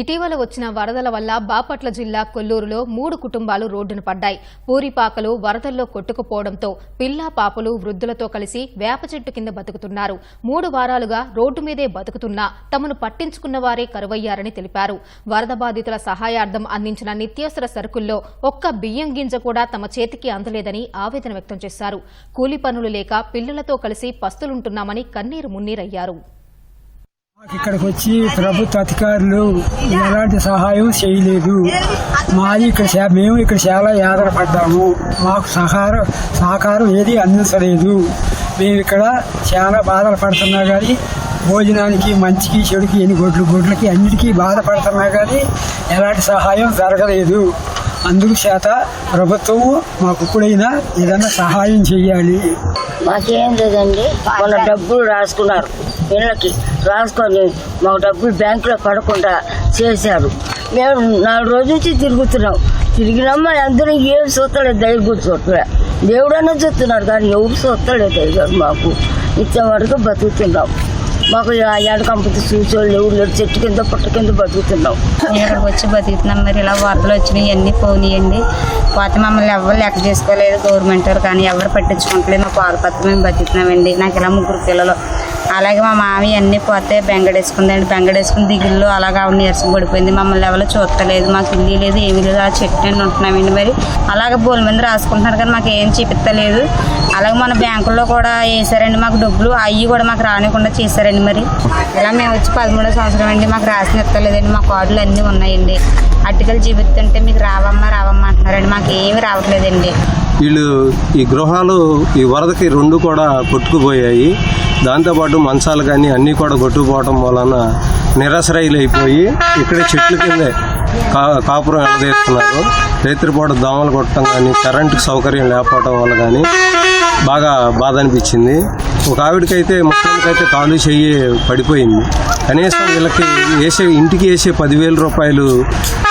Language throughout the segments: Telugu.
ఇటీవల వచ్చిన వరదల వల్ల బాపట్ల జిల్లా కొల్లూరులో మూడు కుటుంబాలు రోడ్డున పడ్డాయి. పూరిపాకలు వరదల్లో కొట్టుకుపోవడంతో పిల్లా పాపలు వృద్ధులతో కలిసి వేప చెట్టు కింద బతుకుతున్నారు. మూడు వారాలుగా రోడ్డు మీదే బతుకుతున్నా తమను పట్టించుకున్న వారే కరువయ్యారని తెలిపారు. వరద బాధితుల సహాయార్థం అందించిన నిత్యావసర సరుకుల్లో ఒక్క బియ్యం గింజ కూడా తమ చేతికి అందలేదని ఆవేదన వ్యక్తం చేశారు. కూలి పనులు లేక పిల్లలతో కలిసి పస్తులుంటున్నామని కన్నీరు మున్నీరయ్యారు. ఇక్కడికి వచ్చి ప్రభుత్వ అధికారులు ఎలాంటి సహాయం చేయలేదు. మాది ఇక్కడ మేము ఇక్కడ చాలా ఆధారపడ్డాము మాకు సహకారం సహకారం ఏది అందించలేదు. మేము ఇక్కడ చాలా బాధలు పడుతున్నా కానీ భోజనానికి మంచికి చెడుకి ఎన్ని గొడ్లు గొడ్లకి అన్నిటికీ బాధపడుతున్నా కానీ ఎలాంటి సహాయం జరగలేదు. అందుకు చేత ప్రభుత్వము మాకు ఇప్పుడైనా ఏదైనా సహాయం చేయాలి మాకేం లేదండి. మన డబ్బులు రాసుకున్నారు. ఇళ్ళకి రాసుకొని మాకు డబ్బులు బ్యాంకులో పడకుండా చేశారు. మేము నాలుగు రోజుల నుంచి తిరుగుతున్నాం. తిరిగినమ్మా అందరూ ఏం చూస్తలేదు దైవ కూర్చోట్లే దేవుడన్నా చూస్తున్నారు కానీ ఎవరు చూస్తలేదు దైవం మాకు. ఇచ్చే వరకు బతుకుతున్నాం. మాకు ఎడకంపతి చూసేవాళ్ళు ఎవరు లేరు. చెట్టు కింద పుట్ట కింద బతుకుతున్నాం. ఇక్కడికి వచ్చి బతుకుతున్నాం. మరి ఇలా వార్తలు వచ్చినాయి అన్నీ పోనీయండి. పాత మమ్మల్ని ఎవరు లెక్క చేసుకోలేదు. గవర్నమెంట్ వారు కానీ ఎవరు పట్టించుకోవట్లేదు. మా పాల పత్తి మేము బతుకుతున్నామండి. నాకు ఇలా ముగ్గురు పిల్లలు. అలాగే మా మామి అన్నీ పోతే బెంగడేసుకుందండి. బెంగడేసుకుని దిగుల్లో అలాగా ఆవిడ నీరసం పడిపోయింది. మమ్మల్ని ఎవరు చూస్తలేదు మాకు ఇల్లు లేదు ఏమీ లేదు. ఆ చెట్టు ఉంటున్నామండి మరి. అలాగే బోల్ మంది రాసుకుంటున్నారు కానీ మాకు ఏం చూపిస్తలేదు. అలాగే మన బ్యాంకుల్లో కూడా వేసారండి మాకు డబ్బులు అవి కూడా మాకు రానికుండా చేశారండి మరి. ఇలా మేము వచ్చి పదమూడో సంవత్సరం అండి మాకు రాసిన ఎత్తలేదండి మా కార్డులు అన్నీ ఉన్నాయండి. అటుకలు చూపిస్తుంటే మీకు రావమ్మా రావమ్మా అంటున్నారండి. మాకు ఏమి రావట్లేదండి. వీళ్ళు ఈ గృహాలు ఈ వరదకి రెండు కూడా కొట్టుకుపోయాయి. దాంతోపాటు మంచాలు కానీ అన్నీ కూడా కొట్టుకుపోవటం వలన నిరాశ్రయులు అయిపోయి ఇక్కడే చెట్ల కిందే కా కాపురం ఎలాగేస్తున్నారు రైతులపాటు దోమలు కొట్టడం కానీ కరెంటు సౌకర్యం లేకపోవడం వల్ల కానీ బాగా బాధ అనిపించింది ఒక ఆవిడకైతే ముఖ్యానికైతే కాలు చెయ్యి పడిపోయింది. కనీసం వీళ్ళకి వేసే ఇంటికి వేసే పదివేల రూపాయలు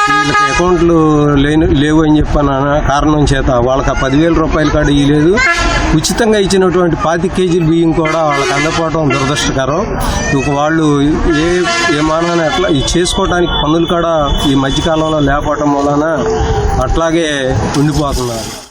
వీళ్ళకి అకౌంట్లు లేని లేవు అని చెప్పాను కారణం చేత వాళ్ళకి ఆ పదివేల రూపాయలు కాడ ఇవ్వలేదు ఉచితంగా ఇచ్చినటువంటి పాతి కేజీల బియ్యం కూడా వాళ్ళకి అందకపోవడం దురదృష్టకరం. ఇక వాళ్ళు ఏ ఏ మానాన అట్లా చేసుకోవడానికి పనులు కూడా ఈ మధ్యకాలంలో లేకపోవటం వలన అట్లాగే ఉండిపోతున్నారు.